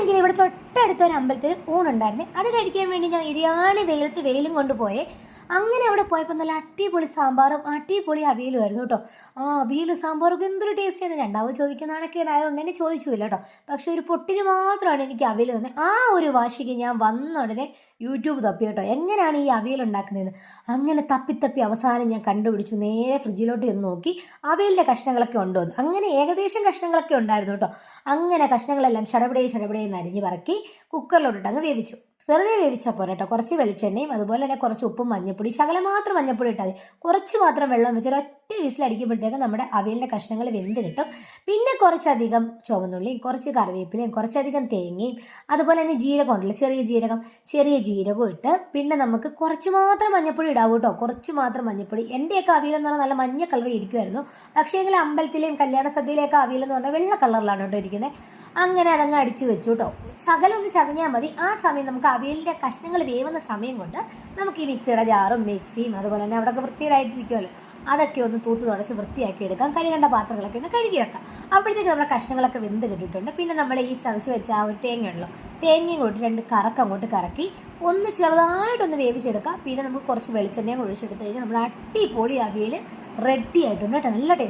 ഇന്നാണെങ്കിൽ ഇവിടെ തൊട്ടടുത്ത ഒരു അമ്പലത്തിൽ ഊണുണ്ടായിരുന്നു. അത് കഴിക്കാൻ വേണ്ടി ഞാൻ ഇരിയാണി വെയിലത്ത് വെയിലും കൊണ്ടുപോയേ. അങ്ങനെ അവിടെ പോയപ്പോൾ നല്ല അടിപൊളി സാമ്പാറും അടിപൊളി അവിയലുമായിരുന്നു കേട്ടോ. ആ അവിയലും സാമ്പാറൊക്കെ എന്തൊരു ടേസ്റ്റ് ആണ് രണ്ടാമത് ചോദിക്കുന്ന നാണക്കേടായതുകൊണ്ട് തന്നെ ചോദിച്ചില്ല കേട്ടോ. പക്ഷേ ഒരു പൊട്ടിന് മാത്രമാണ് എനിക്ക് അവിയൽ തന്നെ. ആ ഒരു വാശിക്ക് ഞാൻ വന്ന ഉടനെ യൂട്യൂബ് തപ്പി കേട്ടോ. എങ്ങനെയാണ് ഈ അവിയൽ ഉണ്ടാക്കുന്നതെന്ന്. അങ്ങനെ തപ്പി തപ്പി അവസാനം ഞാൻ കണ്ടുപിടിച്ചു. നേരെ ഫ്രിഡ്ജിലോട്ട് ചെന്ന് നോക്കി അവയിലെ കഷ്ണങ്ങളൊക്കെ ഉണ്ടോ എന്ന്. അങ്ങനെ ഏകദേശം കഷ്ണങ്ങളൊക്കെ ഉണ്ടായിരുന്നു കേട്ടോ. അങ്ങനെ കഷ്ണങ്ങളെല്ലാം ശടപടേ ശടപടേ എന്ന് അരിഞ്ഞ് പറക്കി കുക്കറിലോട്ടിട്ട് അങ്ങ് വേവിച്ചു. വെറുതെ വേവിച്ചാൽ പോരാ കേട്ടോ കുറച്ച് വെളിച്ചെണ്ണയും അതുപോലെ തന്നെ കുറച്ച് ഉപ്പും മഞ്ഞപ്പൊടി ശകലം മാത്രം മഞ്ഞപ്പൊടി ഇട്ടാൽ മതി. കുറച്ച് മാത്രം വെള്ളം വെച്ചാൽ ഒറ്റ വിസിലടിക്കുമ്പോഴത്തേക്കും നമ്മുടെ അവിയലിന്റെ കഷ്ണങ്ങൾ വെന്ത് കിട്ടും. പിന്നെ കുറച്ചധികം ചുവന്നുള്ളിയും കുറച്ച് കറിവേപ്പിലയും കുറച്ചധികം തേങ്ങയും അതുപോലെ തന്നെ ജീരകം ഉണ്ടല്ലോ ചെറിയ ജീരകം ചെറിയ ജീരകവും ഇട്ട് പിന്നെ നമുക്ക് കുറച്ച് മാത്രം മഞ്ഞപ്പൊടി ഇടാവൂ കേട്ടോ. കുറച്ച് മാത്രം മഞ്ഞപ്പൊടി എന്റെയൊക്കെ അവിയലെന്ന് പറഞ്ഞാൽ നല്ല മഞ്ഞ കളർ ഇരിക്കുമായിരുന്നു പക്ഷേ എങ്കിൽ അമ്പലത്തിലെയും കല്യാണ സദ്യയിലെയൊക്കെ അവിയലെന്ന് പറഞ്ഞാൽ വെള്ള കളറിലാണ് കേട്ടോ ഇരിക്കുന്നത്. അങ്ങനെ അതങ്ങ് അടിച്ചു വെച്ചു കേട്ടോ. ഒന്ന് ചതഞ്ഞാൽ മതി. ആ സമയം നമുക്ക് അവിയലിന്റെ കഷ്ണങ്ങൾ വേവുന്ന സമയം കൊണ്ട് നമുക്ക് ഈ മിക്സിയുടെ ജാറും മിക്സിയും അതുപോലെ തന്നെ അവിടെയൊക്കെ വൃത്തിയായിട്ടിരിക്കുമല്ലോ അതൊക്കെ ഒന്ന് തൂത്ത് തുടച്ച് വൃത്തിയാക്കി എടുക്കാം. കഴുകേണ്ട പാത്രങ്ങളൊക്കെ ഒന്ന് കഴുകി വെക്കാം. അപ്പോഴത്തേക്ക് നമ്മുടെ കഷ്ണങ്ങളൊക്കെ വെന്ത് കിട്ടിയിട്ടുണ്ട്. പിന്നെ നമ്മൾ ഈ ചതച്ച് വെച്ച ആ ഒരു തേങ്ങയുണ്ടല്ലോ തേങ്ങയും കൂട്ടി രണ്ട് കറക്ക് അങ്ങോട്ട് കറക്കി ഒന്ന് ചെറുതായിട്ടൊന്ന് വേവിച്ചെടുക്കാം. പിന്നെ നമുക്ക് കുറച്ച് വെളിച്ചെണ്ണയും ഒഴിച്ചെടുത്ത് കഴിഞ്ഞാൽ നമ്മൾ അടിപൊളി അവിയൽ റെഡി ആയിട്ടുണ്ട് കേട്ടോ. നല്ല